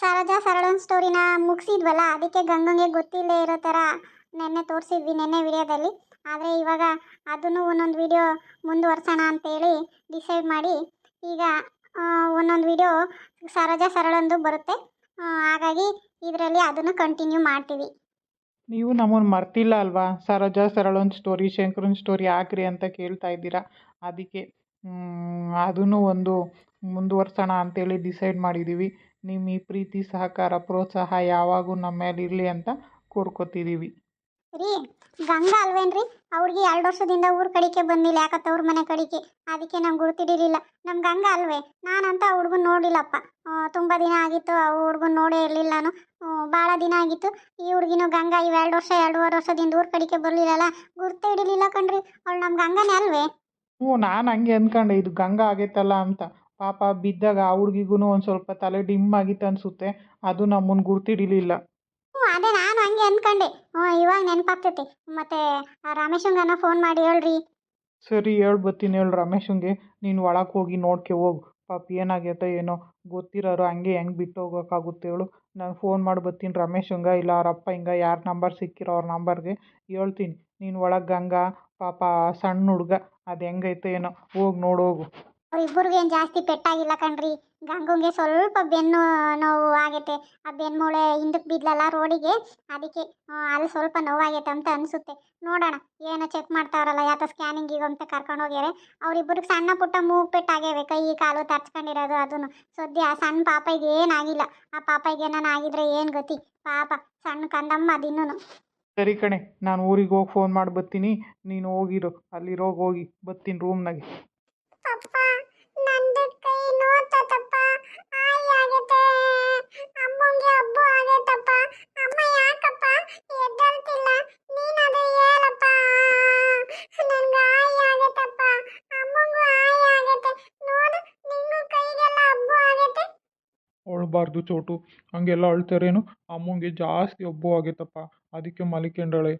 ಸರೋಜಾ ಸರಳನ್ ಸ್ಟೋರಿನ ಮುಗಿಸಿದ್ವಲ್ಲ? ಅದಕ್ಕೆ ಗಂಗಂಗೆ ಗೊತ್ತಿಲ್ಲದೆ ಇರೋ ಥರ ನೆನ್ನೆ ತೋರಿಸಿದ್ವಿ ನೆನ್ನೆ ವಿಡಿಯೋದಲ್ಲಿ. ಆದರೆ ಇವಾಗ ಅದನ್ನು ಒಂದೊಂದು ವಿಡಿಯೋ ಮುಂದುವರ್ಸೋಣ ಅಂತೇಳಿ ಡಿಸೈಡ್ ಮಾಡಿ ಈಗ ಒಂದೊಂದು ವಿಡಿಯೋ ಸಾರಜಾ ಸರಳಂದು ಬರುತ್ತೆ. ಹಾಗಾಗಿ ಇದರಲ್ಲಿ ಅದನ್ನು ಕಂಟಿನ್ಯೂ ಮಾಡ್ತೀವಿ. ನೀವು ನಮ್ಮನ್ನು ಮರ್ತಿಲ್ಲ ಅಲ್ವಾ? ಸರೋಜ ಸರಳನ್ ಸ್ಟೋರಿ ಶಂಕರನ್ ಸ್ಟೋರಿ ಹಾಕ್ರಿ ಅಂತ ಕೇಳ್ತಾ ಇದ್ದೀರಾ? ಅದಕ್ಕೆ ಅದನ್ನು ಒಂದು ಮುಂದುವರ್ಸೋಣ ಅಂತೇಳಿ ಡಿಸೈಡ್ ಮಾಡಿದ್ದೀವಿ. ನಿಮ್ಮ ಈ ಪ್ರೀತಿ ಸಹಕಾರ ಪ್ರೋತ್ಸಾಹ ಯಾವಾಗೂ ನಮ್ಮ ಮೇಲೆ ಇರಲಿ ಅಂತ ಕೋರ್ಕೋತಿದ್ದೀವಿ ರೀ ಗಂಗಾ ಅಲ್ವೇನ್ರಿ? ಅವ್ರಿಗೆ ಎರಡು ವರ್ಷದಿಂದ ಊರ್ ಕಡಿಕೆ ಬಂದಿಲ್ಲ ಯಾಕತ್ತ ಅವ್ರ ಮನೆ ಕಡಿಕೆ. ಅದಕ್ಕೆ ನಂಗೆ ಗುರ್ತಿಡಿಲಿಲ್ಲ ನಮ್ಮ ಗಂಗಾ ಅಲ್ವೇ? ನಾನಂತ ಆ ಹುಡ್ಗನ್ ನೋಡಿಲ್ಲಪ್ಪ ತುಂಬ ದಿನ ಆಗಿತ್ತು ಆ ಹುಡುಗನ ನೋಡೇ ಇರಲಿಲ್ಲ ನಾನು. ಭಾಳ ದಿನ ಆಗಿತ್ತು. ಈ ಹುಡುಗಿನೂ ಗಂಗಾ ಇವ ಎರಡು ವರ್ಷ ಎರಡೂವರೆ ವರ್ಷದಿಂದ ಊರ್ ಕಡಿಕೆ ಬರಲಿಲ್ಲಲ್ಲ? ಗುರ್ತೇ ಹಿಡಿಲಿಲ್ಲ ಕಣ್ರಿ. ಅವಳು ನಮ್ಮ ಗಂಗಾನೇ ಅಲ್ವೇ? ಹ್ಞೂ ನಾನು ಹಂಗೆ ಅಂದ್ಕೊಂಡೆ ಇದು ಗಂಗಾ ಆಗೈತಲ್ಲ ಅಂತ. ಪಾಪ ಬಿದ್ದಾಗ ಆ ಹುಡುಗಿಗೂ ಒಂದು ಸ್ವಲ್ಪ ತಲೆ ಡಿಮ್ ಆಗಿತ್ತು ಅನಿಸುತ್ತೆ. ಅದು ನಮ್ಮನ್ನು ಗುರ್ತಿಡಿಲಿಲ್ಲ. ಅದೇ ನಾನು ಹಂಗೆ ಅನ್ಕೊಂಡೆ. ಇವಾಗ ನೆನಪಾಗ್ತೈತಿ. ಮತ್ತೆ ರಮೇಶಂಗನ ಫೋನ್ ಮಾಡಿ ಹೇಳ್ರಿ. ಸರಿ ಹೇಳ್ ಬರ್ತೀನಿ ಹೇಳ ರಮೇಶಂಗೆ ನೀನು ಒಳಗೆ ಹೋಗಿ ನೋಡ್ಕೆ ಹೋಗು. ಪಾಪ ಏನಾಗೈತೆ ಏನೋ ಗೊತ್ತಿರೋರು ಹಂಗೆ ಹೆಂಗೆ ಬಿಟ್ಟು ಹೋಗೋಕ್ಕಾಗುತ್ತೆ ಹೇಳು. ನಾನು ಫೋನ್ ಮಾಡಿ ಬರ್ತೀನಿ ಹಂಗ ಇಲ್ಲ ಅವ್ರ ಅಪ್ಪ ಹಿಂಗ ಯಾರ ನಂಬರ್ ಸಿಕ್ಕಿರೋ ಅವ್ರ ನಂಬರ್ಗೆ ಹೇಳ್ತೀನಿ. ನೀನು ಒಳಗೆ ಗಂಗಾ ಪಾಪ ಸಣ್ಣ ಹುಡುಗ. ಅದು ಹೆಂಗೈತೆ ಏನೋ. ಹೋಗಿ ನೋಡೋಗು ಏನು ಜಾಸ್ತಿ ಪೆಟ್ಟಾಗಿಲ್ಲ ಕಣ್ರಿ. ಗಂಗುಂಗೆ ಸ್ವಲ್ಪ ಬೆನ್ನು ನೋವು ಆಗೈತೆ. ಆ ಬೆನ್ಮೂಳೆ ಹಿಂದಕ್ಕೆ ಬಿದ್ಲಲ್ಲ ರೋಡಿಗೆ, ಅದಕ್ಕೆ ಅಲ್ಲಿ ಸ್ವಲ್ಪ ನೋವಾಗೈತೆ ಅಂತ ಅನಿಸುತ್ತೆ. ನೋಡೋಣ, ಏನೋ ಚೆಕ್ ಮಾಡ್ತಾವ್ರಲ್ಲ ಯಾತ ಈಗ ಅಂತ ಕರ್ಕೊಂಡು ಹೋಗ್ಯಾರೆ. ಅವ್ರಿಬ್ಬರಿಗೆ ಸಣ್ಣ ಪುಟ್ಟ ಮೂಗು ಪೆಟ್ಟಾಗ್ಯಾವೆ, ಕೈ, ಕಾಲು ತರ್ಚ್ಕೊಂಡಿರೋದು ಅದನ್ನು ಸದ್ಯ ಆ ಸಣ್ಣ ಪಾಪಗೆ ಏನಾಗಿಲ್ಲ ಆ ಪಾಪಗೆ ಏನಾನ ಆಗಿದ್ರೆ ಏನು ಗತಿ? ಪಾಪ, ಸಣ್ಣ ಕಂದಮ್ಮ ಅದಿನ್ನೂ ಸರಿ ಕಣೆ, ನಾನು ಊರಿಗೆ ಹೋಗಿ ಫೋನ್ ಮಾಡಿ ಬರ್ತೀನಿ ನೀನು ಹೋಗಿರು ಅಲ್ಲಿರೋಗಿ ಹೋಗಿ ಬರ್ತೀನಿ ರೂಮ್ನಾಗೆ ಅಪ್ಪ, ನಂದು ಕೈ ನೋತಪ್ಪ ಆಯಿ ಆಗೈತೆ ಅಮ್ಮಂಗೆ ಹಬ್ಬ ಆಗೈತಪ್ಪ ಅಮ್ಮ ಯಾಕಪ್ಪ ಎದ್ದಲ್ತಿಲ್ಲ ನೀನದು ಹೇಳಪ್ಪ. ನನ್ಗೆ ಆಯಿ ಆಗೈತಪ್ಪ ಅಮ್ಮಂಗೂ ಆಯಿ ಆಗೈತೆ ನೋಡು, ನಿಂಗೂ ಕೈಗೆಲ್ಲ ಹಬ್ಬ ಆಗೈತೆ ಅಳ್ಬಾರ್ದು ಚೋಟು. ಹಂಗೆಲ್ಲ ಅಳ್ತಾರೇನು? ಅಮ್ಮಂಗೆ ಜಾಸ್ತಿ ಒಬ್ಬು ಆಗೈತಪ್ಪ ಅದಕ್ಕೆ ಮಲಿಕೊಂಡಳೆ.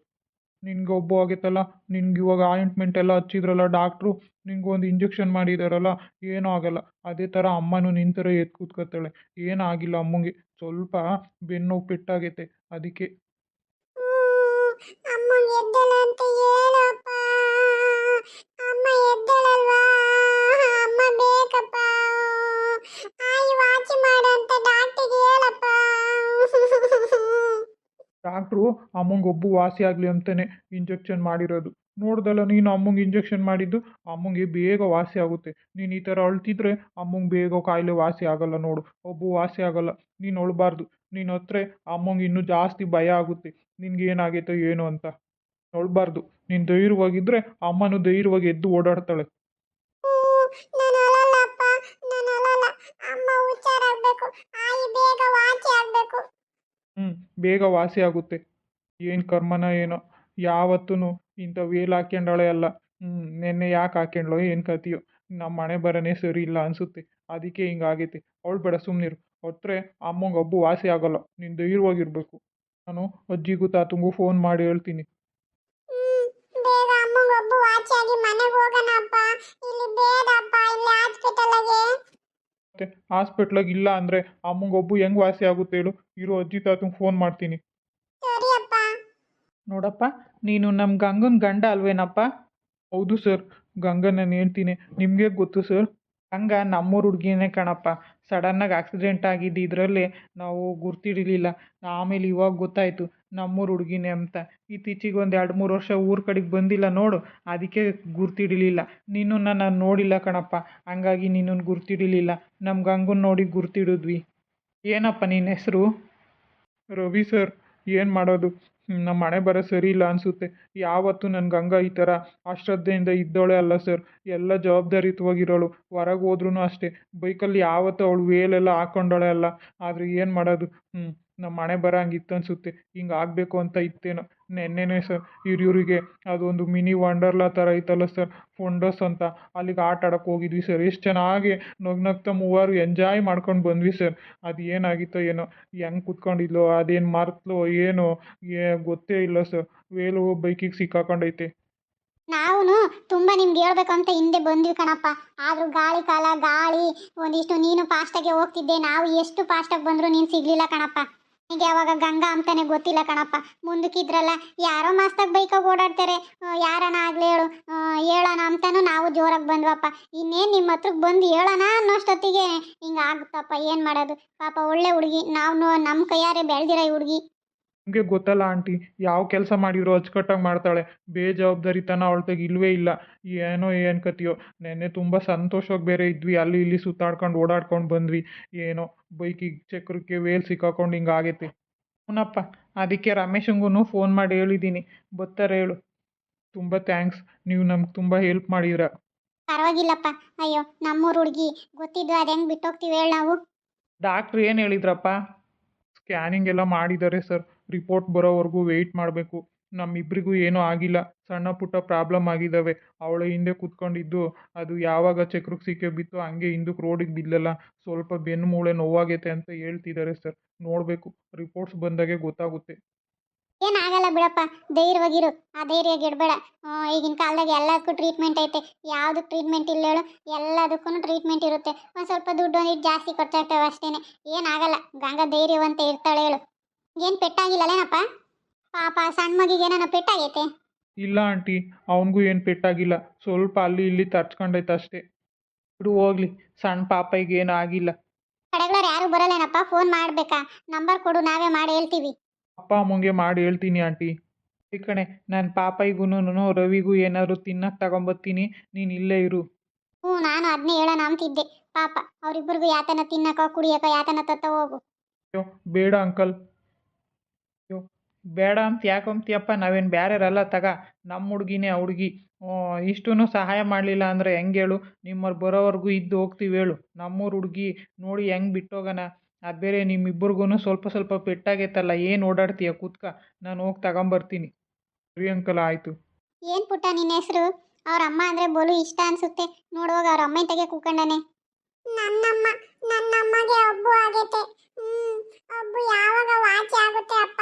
ನಿನ್ಗೆ ಒಬ್ಬ ಆಗೈತಲ್ಲ ನಿನ್ಗೆ ಇವಾಗ ಆಯಿಂಟ್ಮೆಂಟ್ ಎಲ್ಲ ಹಚ್ಚಿದ್ರಲ್ಲ ಡಾಕ್ಟ್ರು ನಿಂಗೆ ಒಂದು ಇಂಜೆಕ್ಷನ್ ಮಾಡಿದಾರಲ್ಲ, ಏನೂ ಆಗಲ್ಲ. ಅದೇ ಥರ ಅಮ್ಮನೂ ನಿಂತರ ಥರ ಎದ್ದು ಕೂತ್ಕೊತಾಳೆ ಏನಾಗಿಲ್ಲ ಅಮ್ಮಂಗೆ. ಸ್ವಲ್ಪ ಬೆನ್ನು ಪೆಟ್ಟಾಗೈತೆ. ಅದಕ್ಕೆ ಡಾಕ್ಟ್ರು ಅಮ್ಮಂಗೆ ಒಬ್ಬ ವಾಸಿ ಆಗಲಿ ಅಂತಲೇ ಇಂಜೆಕ್ಷನ್ ಮಾಡಿರೋದು. ನೋಡ್ದಲ್ಲ, ನೀನು ಅಮ್ಮಂಗೆ ಇಂಜೆಕ್ಷನ್ ಮಾಡಿದ್ದು, ಅಮ್ಮಂಗೆ ಬೇಗ ವಾಸಿ ಆಗುತ್ತೆ. ನೀನು ಈ ಥರ ಅಳ್ತಿದ್ರೆ ಅಮ್ಮಂಗೆ ಬೇಗ ಕಾಯಿಲೆ ವಾಸಿ ಆಗಲ್ಲ ನೋಡು. ಒಬ್ಬ ವಾಸಿ ಆಗಲ್ಲ. ನೀನು ಅಳಬಾರ್ದು. ನೀನು ಹತ್ರೆ ಅಮ್ಮಂಗೆ ಇನ್ನೂ ಜಾಸ್ತಿ ಭಯ ಆಗುತ್ತೆ. ನಿನ್ಗೆ ಏನಾಗೈತೋ ಏನು ಅಂತ. ಅಳ್ಬಾರ್ದು. ನೀನು ಧೈರ್ಯವಾಗಿದ್ದರೆ ಅಮ್ಮನೂ ಧೈರ್ಯವಾಗಿ ಎದ್ದು ಓಡಾಡ್ತಾಳೆ. ಅಮ್ಮ ಬೇಗ ವಾಸಿ ಆಗ್ಬೇಕು. ಹ್ಞೂ ಬೇಗ ವಾಸಿ ಆಗುತ್ತೆ. ಏನು ಕರ್ಮನ ಏನೋ ಯಾವತ್ತೂ ಇಂಥ ವೇಲ್ ಹಾಕ್ಯಂಡಳೆ ಅಲ್ಲ. ಹ್ಞೂ ನೆನ್ನೆ ಯಾಕೆ ಹಾಕ್ಯಂಡ್ಳೋ, ಏನು ಕತಿಯೋ. ನಮ್ಮ ಮನೆ ಬರನೇ ಸರಿ ಇಲ್ಲ ಅನಿಸುತ್ತೆ. ಅದಕ್ಕೆ ಹಿಂಗಾಗೈತೆ ಅವಳು ಬೇಡ ಸುಮ್ಮನಿರು ಹೊತ್ರೆ ಅಮ್ಮಂಗೆ ಒಬ್ಬು ವಾಸಿ ಆಗಲ್ಲ. ನೀನು ಧೈರ್ಯವಾಗಿರ್ಬೇಕು. ನಾನು ಅಜ್ಜಿಗೂ ತಾತಂಗೂ ಫೋನ್ ಮಾಡಿ ಹೇಳ್ತೀನಿ. ಮನೆಗೆ ಹೋಗೋಣಪ್ಪ. ಇಲ್ಲಿ ಬೇಡಪ್ಪ, ಇಲ್ಲಿ ಹಾಸ್ಪಿಟಲ್ಗೆ ಮತ್ತು ಹಾಸ್ಪಿಟ್ಲಾಗ ಇಲ್ಲ ಅಂದರೆ ಅಮ್ಮಂಗೆ ಒಬ್ಬ ಹೆಂಗೆ ವಾಸಿ ಆಗುತ್ತೆ ಹೇಳು. ಇರೋ ಅಜ್ಜಿ ತಾತಂಗೆ ಫೋನ್ ಮಾಡ್ತೀನಿ. ನೋಡಪ್ಪ ನೀನು ನಮ್ಮ ಗಂಗನ ಗಂಡ ಅಲ್ವೇನಪ್ಪ? ಹೌದು ಸರ್ ಗಂಗ ನಾನು ಹೇಳ್ತೀನಿ. ನಿಮಗೆ ಗೊತ್ತು ಸರ್ ಹಂಗ ನಮ್ಮೂರು ಹುಡುಗಿನೇ ಕಣಪ್ಪ. ಸಡನ್ನಾಗಿ ಆಕ್ಸಿಡೆಂಟ್ ಆಗಿದ್ದು ಇದರಲ್ಲೇ ನಾವು ಗುರ್ತಿಡಿಲಿಲ್ಲ. ಆಮೇಲೆ ಇವಾಗ ಗೊತ್ತಾಯಿತು. ನಮ್ಮೂರ ಹುಡುಗಿನೇ ಅಂತ. ಇತ್ತೀಚಿಗೆ ಒಂದು ಎರಡು ಮೂರು ವರ್ಷ ಊರ ಕಡೆಗೆ ಬಂದಿಲ್ಲ ನೋಡು, ಅದಕ್ಕೆ ಗುರ್ತಿಡಿಲಿಲ್ಲ. ನಿನ್ನನ್ನು ನಾನು ನೋಡಿಲ್ಲ ಕಣಪ್ಪ, ಹಂಗಾಗಿ ನಿನ್ನನ್ನು ಗುರ್ತಿಡಿಲಿಲ್ಲ. ನಮ್ಮ ಗಂಗನ ನೋಡಿ ಗುರ್ತಿಡಿದ್ವಿ. ಏನಪ್ಪ ನಿನ್ನ ಹೆಸರು? ರವಿ ಸರ್, ಏನು ಮಾಡೋದು? ನಮ್ಮ ಮನೆ ಬರೋ ಸರಿ ಇಲ್ಲ ಅನಿಸುತ್ತೆ. ಯಾವತ್ತೂ ನನ್ನ ಗಂಗಾ ಈ ಥರ ಅಶ್ರದ್ಧೆಯಿಂದ ಇದ್ದೋಳೆ ಅಲ್ಲ ಸರ್. ಎಲ್ಲ ಜವಾಬ್ದಾರಿಯುತವಾಗಿರೋಳು ಹೊರಗೆ ಹೋದ್ರೂ ಅಷ್ಟೇ. ಬೈಕಲ್ಲಿ ಯಾವತ್ತೂ ಅವಳು ವೇಲೆಲ್ಲ ಹಾಕ್ಕೊಂಡೋಳೆ ಅಲ್ಲ. ಆದರೆ ಏನು ಮಾಡೋದು? ಹ್ಞೂ ನಮ್ಮ ಮನೆ ಬರಂಗಿತ್ತು ಅನಿಸುತ್ತೆ. ಹಿಂಗೆ ಆಗಬೇಕು ಅಂತ ಇತ್ತೇನೋ. ನೆನ್ನೆನೇ ಸರ್, ಹಿರಿಯೂರಿಗೆ ಅದೊಂದು ಮಿನಿ ವಂಡರ್ಲಾ ಥರ ಐತಲ್ಲ ಸರ್, ಫೊಂಡಸ್ ಅಂತ. ಅಲ್ಲಿಗೆ ಆಟ ಆಡೋಕ್ಕೆ ಹೋಗಿದ್ವಿ ಸರ್. ಎಷ್ಟು ಚೆನ್ನಾಗಿ ನಗು ನಗ್ತಾ ಮೂವರು ಎಂಜಾಯ್ ಮಾಡ್ಕೊಂಡು ಬಂದ್ವಿ ಸರ್. ಅದು ಏನಾಗಿತ್ತೋ ಏನೋ. ಹೆಂಗೆ ಕುತ್ಕೊಂಡಿದ್ಲೋ, ಅದೇನು ಮರ್ತಲೋ, ಏನೋ, ಏ, ಗೊತ್ತೇ ಇಲ್ಲ ಸರ್. ವೇಲು ಬೈಕಿಗೆ ಸಿಕ್ಕಾಕೊಂಡೈತೆ. ನಾವು ತುಂಬ ನಿಮ್ಗೆ ಹೇಳ್ಬೇಕು ಅಂತ ಹಿಂದೆ ಬಂದ್ವಿ ಕಣಪ್ಪ. ಆದರೂ ಗಾಳಿ ಕಾಲ, ಗಾಳಿ, ಒಂದಿಷ್ಟು ನೀನು ಫಾಸ್ಟಾಗಿ ಹೋಗ್ತಿದ್ದೆ. ನಾವು ಎಷ್ಟು ಫಾಸ್ಟಾಗಿ ಬಂದರೂ ನೀನು ಸಿಗ್ಲಿಲ್ಲ ಕಣಪ್ಪ. ನನಗೆ ಅವಾಗ ಗಂಗಾ ಅಂತಾನೆ ಗೊತ್ತಿಲ್ಲ ಕಣಪ್ಪ. ಮುಂದಕ್ಕಿದ್ರಲ್ಲ ಯಾರೋ ಮಾಸ್ತಾಗ ಬೈಕಾಗಿ ಓಡಾಡ್ತಾರೆ. ಯಾರಣ ಆಗ್ಲಿ ಹೇಳು. ಹೇಳೋಣ ಅಂತಾನು ನಾವು ಜೋರಾಗಿ ಬಂದ್ವಪ್ಪ. ಇನ್ನೇನು ನಿಮ್ಮ ಹತ್ರಕ್ಕೆ ಬಂದು ಹೇಳೋಣ ಅನ್ನೋಷ್ಟೊತ್ತಿಗೆ ಹಿಂಗೆ ಆಗುತ್ತಪ್ಪ. ಏನು ಮಾಡೋದು? ಪಾಪ ಒಳ್ಳೆ ಹುಡುಗಿ. ನಾವು ನಮ್ಮ ಕೈಯಾರೆ ಬೆಳೆದಿರೋ ಹುಡುಗಿ. ನಿಮಗೆ ಗೊತ್ತಲ್ಲ ಆಂಟಿ ಯಾವ ಕೆಲಸ ಮಾಡಿದ್ರು ಅಚ್ಚುಕಟ್ಟಾಗಿ ಮಾಡ್ತಾಳೆ. ಬೇಜವಾಬ್ದಾರಿತನ ಅವಳ್ತಾಗ ಇಲ್ವೇ ಇಲ್ಲ. ಏನೋ ಏನು ಕತಿಯೋ ನೆನ್ನೆ ತುಂಬ ಸಂತೋಷವಾಗಿ ಬೇರೆ ಇದ್ವಿ. ಅಲ್ಲಿ ಇಲ್ಲಿ ಸುತ್ತಾಡ್ಕೊಂಡು ಓಡಾಡ್ಕೊಂಡು ಬಂದ್ವಿ. ಏನೋ ಬೈಕಿಗೆ ಚಕ್ರಕ್ಕೆ ವೇಲ್ ಸಿಕ್ಕಾಕೊಂಡು ಹಿಂಗೆ ಆಗೈತೆ. ಹ್ಞೂನಪ್ಪ ಅದಕ್ಕೆ ರಮೇಶಂಗೂ ಫೋನ್ ಮಾಡಿ ಹೇಳಿದ್ದೀನಿ ಬತ್ತಾರೆ ಹೇಳು. ತುಂಬ ಥ್ಯಾಂಕ್ಸ್. ನೀವು ನಮ್ಗೆ ತುಂಬ ಹೆಲ್ಪ್ ಮಾಡಿದ್ರ ಪರವಾಗಿಲ್ಲಪ್ಪ. ಅಯ್ಯೋ ನಮ್ಮೂರು ಹುಡುಗಿ ಗೊತ್ತಿದ್ದು ಅದು ಹೆಂಗೆ ಬಿಟ್ಟೋಗ್ತೀವಿ ಹೇಳಿ ನಾವು. ಡಾಕ್ಟ್ರ್ ಏನು ಹೇಳಿದ್ರಪ್ಪ? ಸ್ಕ್ಯಾನಿಂಗ್ ಎಲ್ಲ ಮಾಡಿದ್ದಾರೆ ಸರ್. ರಿಪೋರ್ಟ್ ಬರೋವರೆಗೂ ವೆಯ್ಟ್ ಮಾಡಬೇಕು. ನಮ್ಮಿಬ್ಬರಿಗೂ ಏನೂ ಆಗಿಲ್ಲ. ಸಣ್ಣ ಪುಟ್ಟ ಪ್ರಾಬ್ಲಮ್ ಆಗಿದ್ದಾವೆ ಅವಳ ಹಿಂದೆ ಕೂತ್ಕೊಂಡಿದ್ದು, ಅದು ಯಾವಾಗ ಚಕ್ರಕ್ಕೆ ಸಿಕ್ಕಿ ಬಿತ್ತು ಹಂಗೆ ಹಿಂದಕ್ಕೆ ರೋಡಿಗೆ ಬಿದ್ದಲ್ಲ. ಸ್ವಲ್ಪ ಬೆನ್ನು ಮೂಳೆ ನೋವಾಗೈತೆ ಅಂತ ಹೇಳ್ತಿದ್ದಾರೆ ಸರ್ ನೋಡಬೇಕು. ರಿಪೋರ್ಟ್ಸ್ ಬಂದಾಗೆ ಗೊತ್ತಾಗುತ್ತೆ. ಏನಾಗಲ್ಲ ಬಿಡಪ್ಪ. ಧೈರ್ಯವಾಗಿರು. ಆ ಧೈರ್ಯ ಗೆಡಬೇಡ ಈಗಿನ ಕಾಲದಾಗ ಎಲ್ಲದಕ್ಕೂ ಟ್ರೀಟ್ಮೆಂಟ್ ಐತೆ. ಯಾವುದಕ್ಕೆ ಟ್ರೀಟ್ಮೆಂಟ್ ಇಲ್ಲ ಹೇಳು. ಎಲ್ಲದಕ್ಕೂ ಟ್ರೀಟ್ಮೆಂಟ್ ಇರುತ್ತೆ. ಒಂದು ಸ್ವಲ್ಪ ದುಡ್ಡು ಒಂದಿಟ್ಟು ಜಾಸ್ತಿ ಖರ್ಚಾಗ್ತವೆ ಅಷ್ಟೇ ಏನಾಗಲ್ಲ. ಗಂಗಾ ಧೈರ್ಯವಂತ ಇರ್ತಾಳೆ ಹೇಳು. ಏನು ಪೆಟ್ಟಾಗಿಲ್ಲಲೇನಪ್ಪ ಪಾಪ ಸಣ್ಣ ಮಗಿಗೆ ಏನಾನ ಪೆಟ್ಟಾಗೈತೆ? ಇಲ್ಲ ಆಂಟಿ ಅವನಿಗೂ ಏನು ಪೆಟ್ಟಾಗಿಲ್ಲ. ಸ್ವಲ್ಪ ಅಲ್ಲಿ ಇಲ್ಲಿ ತರ್ಚ್ಕೊಂಡೈತೆ ಅಷ್ಟೇ. ಬಿಡು ಹೋಗ್ಲಿ. ಸಣ್ಣ ಪಾಪಗೆ ಏನು ಆಗಿಲ್ಲ. ಕಡೆಗಳವ್ರು ಯಾರು ಬರಲ್ಲೇನಪ್ಪ? ಫೋನ್ ಮಾಡಬೇಕಾ? ನಂಬರ್ ಕೊಡು ನಾವೇ ಮಾಡಿ ಹೇಳ್ತೀವಿ. ಅಪ್ಪ ಅಮ್ಮಂಗೆ ಮಾಡಿ ಹೇಳ್ತೀನಿ ಆಂಟಿ. ಈ ಕಣೆ ನನ್ನ ಪಾಪೈಗೂ ರವಿಗೂ ಏನಾದ್ರು ತಿನ್ನಕ್ಕೆ ತಗೊಂಬತ್ತೀನಿ. ನೀನು ಇಲ್ಲೇ ಇರು. ಹ್ಞೂ ನಾನು ಅದನ್ನೇ ಹೇಳೋಣ ಅಂತಿದ್ದೆ. ಪಾಪ ಅವರಿಬ್ಬರಿಗೂ ಯಾತನ ತಿನ್ನಕ ಕುಡಿಯಕ ಯಾತನ ತತ್ತ ಹೋಗು. ಅಯ್ಯೋ ಬೇಡ ಅಂಕಲ್. ಅಯ್ಯೋ ಬೇಡ ಅಂತ ಯಾಕಂತೀಯಪ್ಪ ನಾವೇನು ಬೇರೆರಲ್ಲ ತಗ. ನಮ್ಮ ಹುಡುಗಿನೇ ಆ ಹುಡುಗಿ. ಇಷ್ಟೂ ಸಹಾಯ ಮಾಡಲಿಲ್ಲ ಅಂದರೆ ಹೆಂಗೆ ಹೇಳು? ನಿಮ್ಮವ್ರು ಬರೋವರೆಗೂ ಇದ್ದು ಹೋಗ್ತೀವಿ ಹೇಳು. ನಮ್ಮೂರು ಹುಡುಗಿ ನೋಡಿ ಹೆಂಗೆ ಬಿಟ್ಟೋಗೋಣ. ಅದು ಬೇರೆ ನಿಮ್ಮಿಬ್ಬರಿಗೂ ಸ್ವಲ್ಪ ಸ್ವಲ್ಪ ಪೆಟ್ಟಾಗೈತಲ್ಲ ಏನು ಓಡಾಡ್ತೀಯ ಕುತ್ಕ? ನಾನು ಹೋಗಿ ತಗೊಂಬರ್ತೀನಿ. ಸರಿ ಅಂಕಲ್ ಆಯಿತು. ಏನು ಪುಟ್ಟ ನಿನ್ನ ಹೆಸರು? ಅವ್ರ ಅಮ್ಮ ಅಂದರೆ ಬೋಲು ಇಷ್ಟ ಅನ್ಸುತ್ತೆ. ನೋಡುವಾಗ ಅವ್ರ ಅಮ್ಮ ತೆಗೆ ಕೂಕೊಂಡಾನೆ ನನ್ನಮ್ಮ ನನ್ನಮ್ಮಗೆ ಒಬ್ಬು ಆಗೈತೆ. ಹ್ಮ್. ಒಬ್ಬು ಯಾವಾಗ ವಾಸಿ ಆಗುತ್ತೆ ಅಪ್ಪ?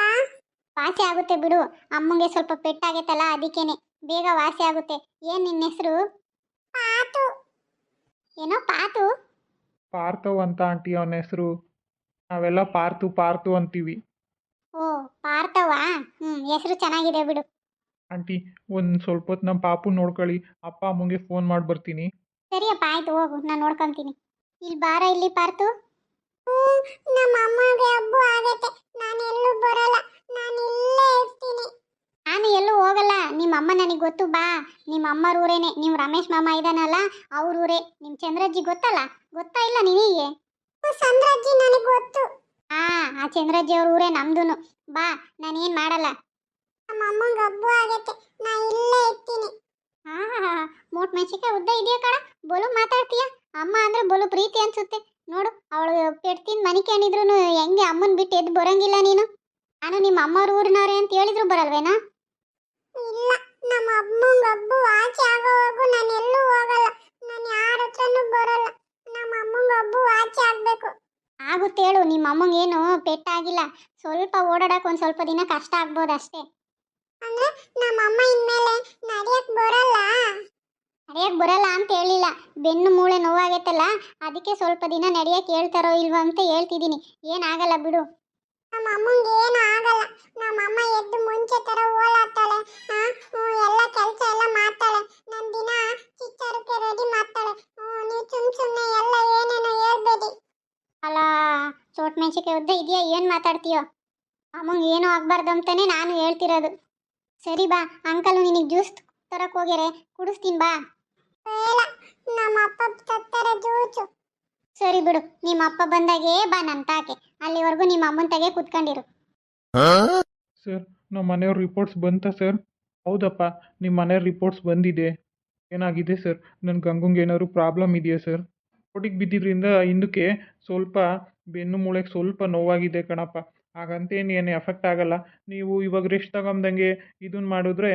ವಾಸಿ ಆಗುತ್ತೆ ಬಿಡು. ಅಮ್ಮಂಗೆ ಸ್ವಲ್ಪ ಪೆಟ್ಟಾಗೈತಲ್ಲ ಅದಕ್ಕೇನೆ. ಬೇಗ ವಾಸಿ ಆಗುತ್ತೆ. ಏನ್ ನಿನ್ನ ಹೆಸರು? ಪಾತು. ಏನೋ ಪಾತು? ಪಾರ್ಥವ್ ಅಂತ ಆಂಟಿ ಅವನ ಹೆಸರು. ನಾವೆಲ್ಲ ಪಾರ್ತು ಪಾರ್ತು ಅಂತೀವಿ. ಓ ಪಾರ್ಥವಾ? ಹ್ಮ್ ಹೆಸರು ಚೆನ್ನಾಗಿದೆ ಬಿಡು. ಆಂಟಿ ಒಂದು ಸ್ವಲ್ಪ ಹೊತ್ತು ನಮ್ಮ ಪಾಪು ನೋಡ್ಕೊಳ್ಳಿ. ಅಪ್ಪ ಅಮ್ಮಂಗೆ ಫೋನ್ ಮಾಡಿ ಬರ್ತೀನಿ ಸರಿಯಪ್ಪ ಆಯ್ತು ಹೋಗು. ನಾನು ನೋಡ್ಕೊಂತೀನಿ. ಇಲ್ಲಿ ಬಾರ ಇಲ್ಲಿ ಪಾರ್ತು? ನಮ್ಮ ಅಮ್ಮಗೆ ಹಬ್ಬ ಆಗೈತೆ. ನಾನು ಎಲ್ಲೂ ಬರಲ್ಲ. ನಾನು ಇಲ್ಲೇ ಇರ್ತೀನಿ. ನಾನು ಎಲ್ಲೂ ಹೋಗಲ್ಲ. ನಿಮ್ಮ ಅಮ್ಮ ನನಗೆ ಗೊತ್ತು ಬಾ. ನಿಮ್ಮ ಅಮ್ಮರ ಊರೇನೆ. ನಿಮ್ಮ ರಮೇಶ್ ಮಾಮ ಇದಾನಲ್ಲ ಅವ್ರ ಊರೇ. ನಿಮ್ಮ ಚಂದ್ರಜ್ಜಿ ಗೊತ್ತಲ್ಲ? ಗೊತ್ತಾ ಇಲ್ಲ ನಿನಗೆ? ಚಂದ್ರಜ್ಜಿ ನನಗೆ ಗೊತ್ತು. ಆ ಆ ಚಂದ್ರಜ್ಜಿ ಅವ್ರ ಊರೇ ನಮ್ದುನು. ಬಾ ನಾನೇನ್ ಮಾಡಲ್ಲ? ನಮ್ಮ ಅಮ್ಮಂಗೆ ಹಬ್ಬು ಆಗತ್ತೆ ನಾ ಇಲ್ಲೇ ಇರ್ತೀನಿ. ಹಾ ಹಾ ಮೋಟ್ ಮೆಣಸಿಕಾಯಿ ಉದ್ದ ಇದೆಯಾ ಕಣ? ಬಲು ಮಾತಾಡ್ತೀಯ? ಅಮ್ಮ ಅಂದ್ರೆ ಬಲು ಪ್ರೀತಿ ಅನ್ಸುತ್ತೆ. ನೋಡು ಅವಳು ಪೆಡ್ತಿನ ಮನಿಕೊಂಡಿದ್ರು ಹೆಂಗೆ ಅಮ್ಮನ ಬಿಟ್ಟು ಎದ್ದು ಬರಂಗಿಲ್ಲ ನೀನು? ನಾನು ನಿಮ್ಮ ಅಮ್ಮವ್ರ ಊರಿನವ್ರೆ ಅಂತ ಹೇಳಿದ್ರು ಬರಲ್ವೇನಾ? ಇಲ್ಲ ನಮ್ಮ ಅಮ್ಮಂಗ ಹಬ್ಬು ಆಚೆ ಆಗೋವರೆಗೂ ನಾನು ಎಲ್ಲೂ ಹೋಗಲ್ಲ. ನಾನು ಯಾರ ಹತ್ರನೂ ಬರಲ್ಲ. ನಮ್ಮ ಅಮ್ಮಂಗ ಹಬ್ಬು ಆಚೆ ಆಗಬೇಕು. ಆಗುತ್ತೆ ಹೇಳು ನಿಮ್ಮ ಅಮ್ಮಂಗೇನು ಪೆಟ್ಟಾಗಿಲ್ಲ. ಸ್ವಲ್ಪ ಓಡಾಡಕ್ ಒಂದ್ ಸ್ವಲ್ಪ ದಿನ ಕಷ್ಟ ಆಗ್ಬೋದು ಅಷ್ಟೇ ಅಂದ್ರೆ ನಮ್ಮ ಅಮ್ಮ ಇನ್ಮೇಲೆ ನಡೆಯಕ್ಕೆ ಬರಲ್ಲ? ನಡೆಯಕ್ ಬರಲ್ಲ ಅಂತ ಹೇಳಿಲ್ಲ. ಬೆನ್ನು ಮೂಳೆ ನೋವಾಗೈತಲ್ಲ ಅದಕ್ಕೆ ಸ್ವಲ್ಪ ದಿನ ನಡೆಯಕ್ಕೆ ಹೇಳ್ತಾರೋ ಇಲ್ವೋ ಅಂತ ಹೇಳ್ತಿದ್ದೀನಿ. ಏನಾಗಲ್ಲ ಬಿಡು. ನಮ್ಮ ಅಮ್ಮಂಗೆ ಏನು ಆಗಲ್ಲ. ನಮ್ಮ ಅಮ್ಮ ಎದ್ದು ಮುಂಚೆ ತರ ಓಲಾಡ್ತಾಳೆ ಎಲ್ಲ ಕೆಲಸ ಎಲ್ಲ ಮಾಡ್ತಾಳೆ. ನನ್ನ ದಿನ ಚಿಚ್ಚರಕ್ಕೆ ರೆಡಿ ಮಾಡ್ತಾಳೆ. ನೀವು ಸುಮ್ ಸುಮ್ಮನೆ ಎಲ್ಲ ಏನೇನೋ ಹೇಳ್ಬೇಡಿ. ಅಲ್ಲ ಚೋಟ್ ಮೆಣಸಿಕಾಯಿ ಉದ್ದ ಇದೆಯಾ? ಏನು ಮಾತಾಡ್ತೀಯೋ? ಅಮ್ಮಂಗೆ ಏನೂ ಆಗಬಾರ್ದು ಅಂತಾನೆ ನಾನು ಹೇಳ್ತಿರೋದು. ಸರಿ ಬಾ ಅಂಕಲು ನಿನಗೆ ಜ್ಯೂಸ್ ತರಕ್ ಹೋಗ್ಯಾರೆ ಕುಡಿಸ್ತೀನಿ ಬಾ. ನಮ್ಮ ಅಪ್ಪ ತತ್ತಾರೆ ಜೂಜು ಸರಿ ಬಿಡು ನಿಮ್ಮ ಅಪ್ಪ ಬಂದಾಗೆ ಬಾ ನನ್ನ ತಾಕೆ ಅಲ್ಲಿವರೆಗೂ ನಿಮ್ಮ ಅಮ್ಮನ ತಾಗೆ ಕುತ್ಕೊಂಡಿರು. ಸರ್ ನಮ್ಮ ಮನೆಯವ್ರ ರಿಪೋರ್ಟ್ಸ್ ಬಂತಾ ಸರ್? ಹೌದಪ್ಪ ನಿಮ್ಮ ಮನೆಯವ್ರ ರಿಪೋರ್ಟ್ಸ್ ಬಂದಿದೆ. ಏನಾಗಿದೆ ಸರ್? ನನ್ನ ಗಂಗಂಗೆ ಏನಾದ್ರು ಪ್ರಾಬ್ಲಮ್ ಇದೆಯಾ ಸರ್? ರೋಡಿಗೆ ಬಿದ್ದಿದ್ರಿಂದ ಹಿಂದಕ್ಕೆ ಸ್ವಲ್ಪ ಬೆನ್ನು ಮೂಳೆಗೆ ಸ್ವಲ್ಪ ನೋವಾಗಿದೆ ಕಣಪ್ಪ. ಹಾಗಂತೇನು ಏನು ಎಫೆಕ್ಟ್ ಆಗಲ್ಲ. ನೀವು ಇವಾಗ ರೆಸ್ಟ್ ತಗೊಂಬಂಗೆ ಇದನ್ನ ಮಾಡಿದ್ರೆ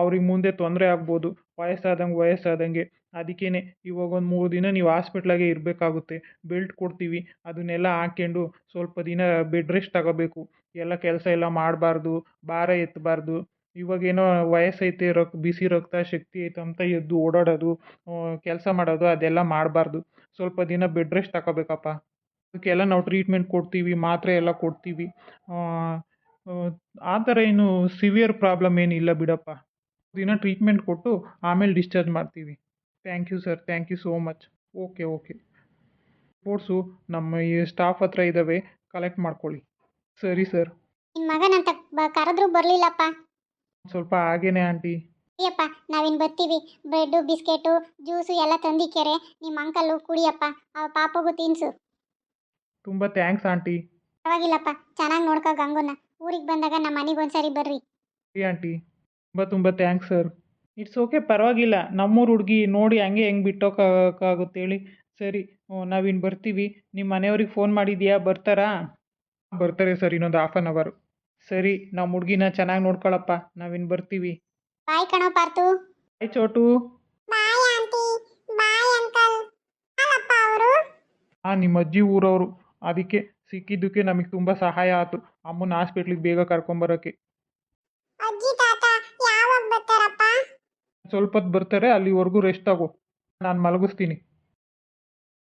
ಅವ್ರಿಗೆ ಮುಂದೆ ತೊಂದರೆ ಆಗ್ಬೋದು. ವಯಸ್ಸಾದಂಗೆ ವಯಸ್ಸಾದಂಗೆ. ಅದಕ್ಕೇ ಇವಾಗ ಒಂದು ಮೂರು ದಿನ ನೀವು ಹಾಸ್ಪಿಟ್ಲಾಗೆ ಇರಬೇಕಾಗುತ್ತೆ. ಬೆಲ್ಟ್ ಕೊಡ್ತೀವಿ. ಅದನ್ನೆಲ್ಲ ಹಾಕ್ಕೊಂಡು ಸ್ವಲ್ಪ ದಿನ ಬೆಡ್ ರೆಸ್ಟ್ ತಗೋಬೇಕು. ಎಲ್ಲ ಕೆಲಸ ಎಲ್ಲ ಮಾಡಬಾರ್ದು. ಭಾರ ಎತ್ತಬಾರ್ದು ಇವಾಗೇನೋ ವಯಸ್ಸೈತೆ, ರಕ್, ಬಿಸಿ ರಕ್ತ ಶಕ್ತಿ ಐತೆ ಅಂತ ಎದ್ದು ಓಡಾಡೋದು ಕೆಲಸ ಮಾಡೋದು ಅದೆಲ್ಲ ಮಾಡಬಾರ್ದು. ಸ್ವಲ್ಪ ದಿನ ಬೆಡ್ ರೆಸ್ಟ್ ತಗೋಬೇಕಪ್ಪ. ಅದಕ್ಕೆಲ್ಲ ನಾವು ಟ್ರೀಟ್ಮೆಂಟ್ ಕೊಡ್ತೀವಿ ಮಾತ್ರೆ ಎಲ್ಲ ಕೊಡ್ತೀವಿ. ಆ, ಥರ ಏನು ಸಿವಿಯರ್ ಪ್ರಾಬ್ಲಮ್ ಏನಿಲ್ಲ ಬಿಡಪ್ಪ. ದಿನ ಟ್ರೀಟ್ಮೆಂಟ್ ಕೊಟ್ಟು ಆಮೇಲೆ ಡಿಸ್ಚಾರ್ಜ್ ಮಾಡ್ತೀವಿ. Thank you sir thank you so much okay okay reports ನಮ್ಮ ಈ ಸ್ಟಾಫ್ ಹತ್ರ ಇದ್ದಾವೆ ಕಲೆಕ್ಟ್ ಮಾಡ್ಕೊಳ್ಳಿ. ಸರಿ ಸರ್ ನಿನ್ನ ಮಗನಂತ ಕರೆದ್ರು ಕರೆದ್ರೂ ಬರಲಿಲ್ಲಪ್ಪ. ಸ್ವಲ್ಪ ಹಾಗೇನೆ ಆಂಟಿ ಅಯ್ಯಪ್ಪ ನಾವಿನ್ ಬರ್ತೀವಿ. ಬ್ರೆಡ್ಡು ಬಿಸ್ಕೆಟು ಜ್ಯೂಸು ಎಲ್ಲ ತಂದಿಕ್ಕೆರೆ ನಿಮ್ಮ ಅಂಕಲ್ಲು ಕುಡಿಯಪ್ಪ. ಆ ಪಾಪಗೂ ತಿನ್ಸು. ತುಂಬ ಥ್ಯಾಂಕ್ಸ್ ಆಂಟಿ ಪರವಾಗಿಲ್ಲಪ್ಪ. ಚೆನ್ನಾಗಿ ನೋಡ್ಕೋ ಗಂಗುನ. ಊರಿಗೆ ಬಂದಾಗ ನಮ್ಮ ಮನೆಗೆ ಒಂದ್ಸರಿ ಬರ್ರಿ. ಸರಿ ಆಂಟಿ ತುಂಬ ತುಂಬ ಥ್ಯಾಂಕ್ಸ್ ಸರ್ ಇಟ್ಸ್ ಓಕೆ ಪರವಾಗಿಲ್ಲ. ನಮ್ಮೂರು ಹುಡುಗಿ ನೋಡಿ ಹಂಗೆ ಹೆಂಗೆ ಬಿಟ್ಟೋಕ್ಕಾಗುತ್ತೆ ಹೇಳಿ. ಸರಿ ನಾವಿನ್ನು ಬರ್ತೀವಿ. ನಿಮ್ಮ ಮನೆಯವ್ರಿಗೆ ಫೋನ್ ಮಾಡಿದ್ಯಾ? ಬರ್ತಾರಾ? ಬರ್ತಾರೆ ಸರ್ ಇನ್ನೊಂದು ಹಾಫ್ ಆನ್ ಅವರು ಸರಿ ನಮ್ಮ ಹುಡುಗಿನ ಚೆನ್ನಾಗಿ ನೋಡ್ಕೊಳಪ್ಪ. ನಾವಿನ್ನು ಬರ್ತೀವಿ. ಬಾಯ್ ಕಣೋ Parthu bye Chotu. Bye aunty bye uncle ಅಲ್ಲಪ್ಪ ಅವರು? ಆ ನಿಮ್ಮ ಅಜ್ಜಿ ಊರವರು. ಅದಕ್ಕೆ ಸಿಕ್ಕಿದ್ದಕ್ಕೆ ನಮಗೆ ತುಂಬ ಸಹಾಯ ಆಯಿತು ಅಮ್ಮನ ಹಾಸ್ಪಿಟ್ಲಿಗೆ ಬೇಗ ಕರ್ಕೊಂಬರೋಕ್ಕೆ ಅಜ್ಜಿ ತಾತ ಯಾವಾಗ ಬರ್ತಾರಪ್ಪ? ಸ್ವಲ್ಪ ಹೊತ್ತು ಬರ್ತಾರೆ ಅಲ್ಲಿವರೆಗೂ ರೆಸ್ಟ್ ತಗೋ. ನಾನು ಮಲಗಿಸ್ತೀನಿ.